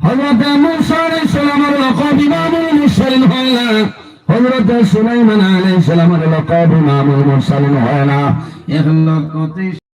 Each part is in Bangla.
হযরত মূসা আলাইহিস সালামের লকব ইমামুল মুরসালিন হয় না হযরত সুলাইমান আলাইহিস সালামের লকব ইমামুল মুরসালিন হয় না এক লক্ষ তেইশ হাজার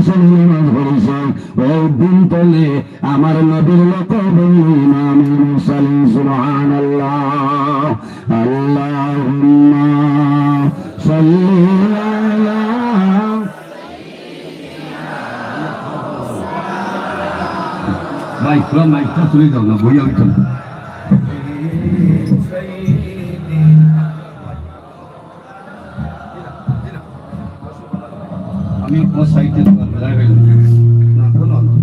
নবীর পিছনে ওই দিন তলে আমার নবীর লোক ইমাম মুসালিম সুবহানাল্লাহ আল্লাহুম্মা সাল্লি আলা ভাই পুরো মাইকটা তুলে দাও না বইয়া উঠো আমি ও সাইডে না বলো না